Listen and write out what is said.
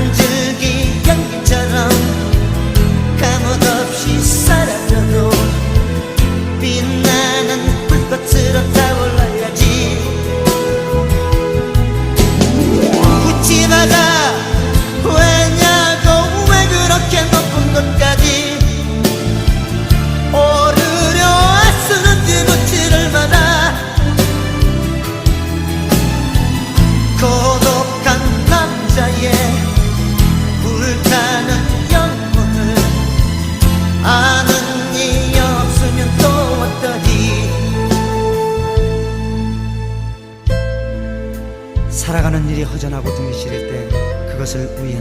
Yeah. 살아가는 일이 허전하고 등이 시릴 때 그것을 우연